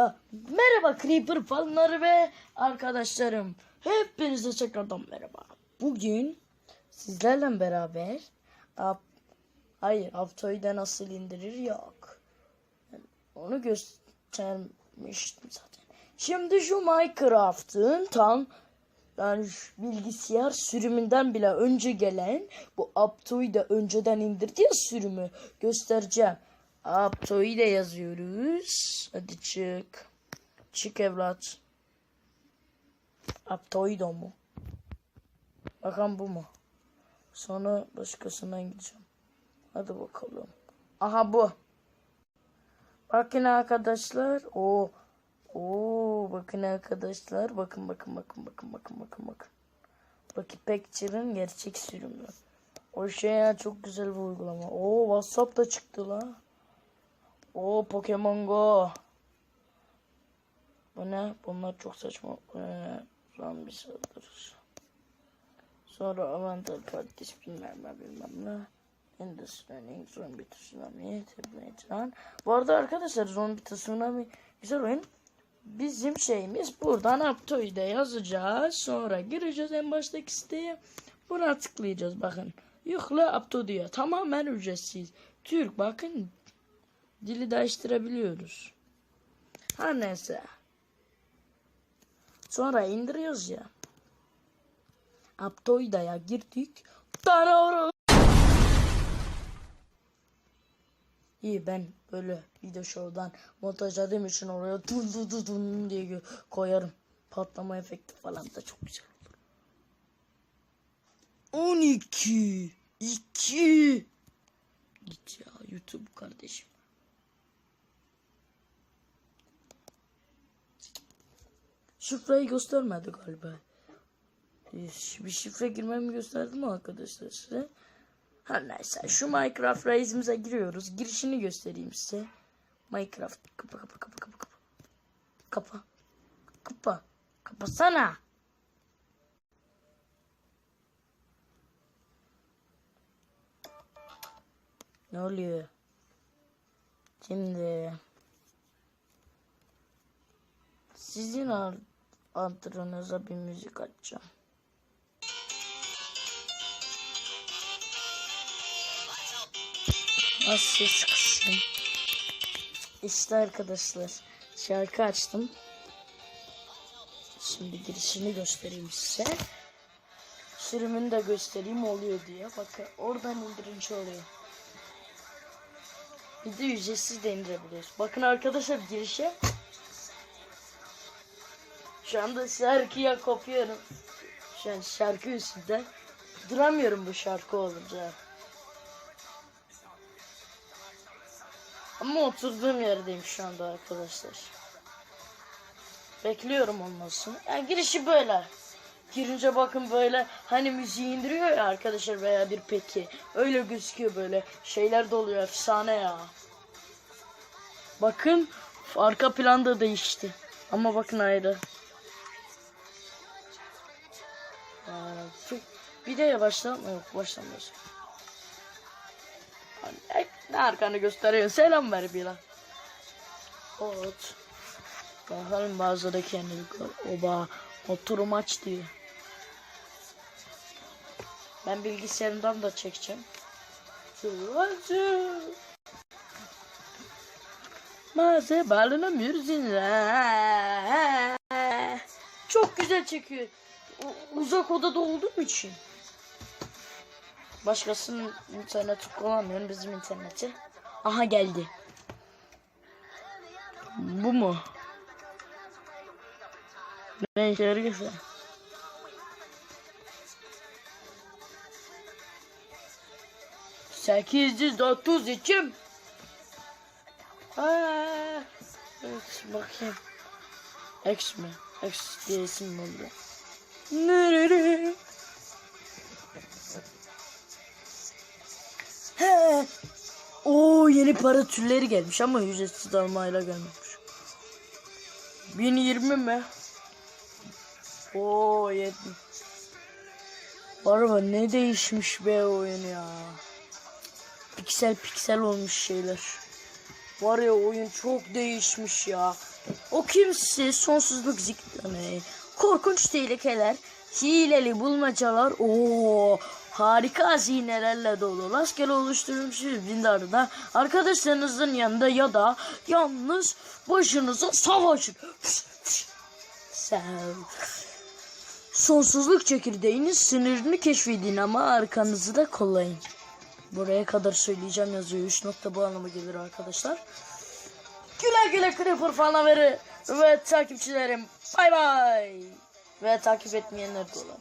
Ha, merhaba Creeper fanları ve arkadaşlarım. Hepinize tekrardan merhaba. Bugün sizlerle beraber ap, hayır Aptoi'de nasıl indirir yok. Onu göstermiştim zaten. Şimdi şu Minecraft'ın tam yani bilgisayar sürümünden bile önce gelen bu Aptoi'de önceden indirdi ya sürümü göstereceğim. Aptoi'de yazıyoruz. Hadi çık. Çık evlat. Aptoido mu? Bakalım bu mu? Sonra başkasından gideceğim. Hadi bakalım. Aha bu. Bakın arkadaşlar. O Oo bakın arkadaşlar. Bakın bakın bakın bakın bakın bakın bakın. Bakın Picture'ın gerçek sürümü. O şey ya çok güzel bir uygulama. Oo WhatsApp da çıktı la. Oo Pokemon Go. Bu ne? Bunlar çok saçma. Ee, zombi saldırısı. Sonra Avantal Partis bilmem ne bilmem ne. Endless Running, Zombie Tsunami, Tablet Run. Bu arada arkadaşlar Zombie Tsunami güzel oyun. Bizim şeyimiz buradan Aptoi'de yazacağız. Sonra gireceğiz en baştaki siteye. Buna tıklayacağız bakın. Yükle Apto diyor. Tamamen ücretsiz. Türk bakın. Dili değiştirebiliyoruz. Her neyse. Sonra indiriyoruz ya. Aptoida'ya girdik. Tanrı İyi ben böyle video show'dan montajladığım için oraya dun dun dun dun diye koyarım. Patlama efekti falan da çok güzel olur. 12 2 Git ya YouTube kardeşim. Şifreyi göstermedi galiba. Bir şifre girmemi gösterdi mi arkadaşlar size? Her neyse şu Minecraft Race'imize giriyoruz. Girişini göstereyim size. Minecraft kapa kapa kapa kapa kapa. Kapa. Kapa. Kapasana. Ne oluyor? Şimdi sizin adınıza bir müzik açacağım. Az ses kısayım. İşte arkadaşlar şarkı açtım. Şimdi girişini göstereyim size. Sürümünü de göstereyim oluyor diye. Bakın oradan indirince oluyor. Bir de ücretsiz de indirebiliyoruz. Bakın arkadaşlar girişe. Şu anda şarkıya kopuyorum. Şu an şarkı üstünde. Duramıyorum bu şarkı olunca. Ama oturduğum yerdeyim şu anda arkadaşlar. Bekliyorum olmasını. Yani girişi böyle. Girince bakın böyle hani müziği indiriyor ya arkadaşlar veya bir peki. Öyle gözüküyor böyle. Şeyler de oluyor efsane ya. Bakın arka planda değişti. Ama bakın ayrı. Aa, Bir de yok başlamıyorsun. Ay, Ne arkanı gösteriyorsun? Selam ver bir lan. Evet. Bakalım bazıda kendilik var. Oba oturum aç diyor. Ben bilgisayarımdan da çekeceğim. Şurası. Maze balını mürzinle. Çok güzel çekiyor. Uzak odada olduğum için. Başkasının interneti kullanmıyorum bizim interneti. Aha geldi. Bu mu? Ne işe yarıyorsa. Sekiz yüz otuz. Aa, evet, bakayım. X mi? X diye isim oldu? Nerede? He. Oo yeni para türleri gelmiş ama ücretsiz almayla gelmemiş. 1020 mi? Oo 70. Araba ne değişmiş be oyun ya. Piksel piksel olmuş şeyler. Var ya oyun çok değişmiş ya. O kimse sonsuzluk zikrini, korkunç tehlikeler, hileli bulmacalar, o harika hazinelerle dolu rastgele oluşturulmuş bir dindarda arkadaşlarınızın yanında ya da yalnız başınıza savaşın. Sen sonsuzluk çekirdeğinin sınırını keşfedin ama arkanızı da kollayın. Buraya kadar söyleyeceğim yazıyor. 3 nokta bu anlama gelir arkadaşlar. Güle güle Creeper fanları ve takipçilerim. Bay bay. Ve takip etmeyenler de olan.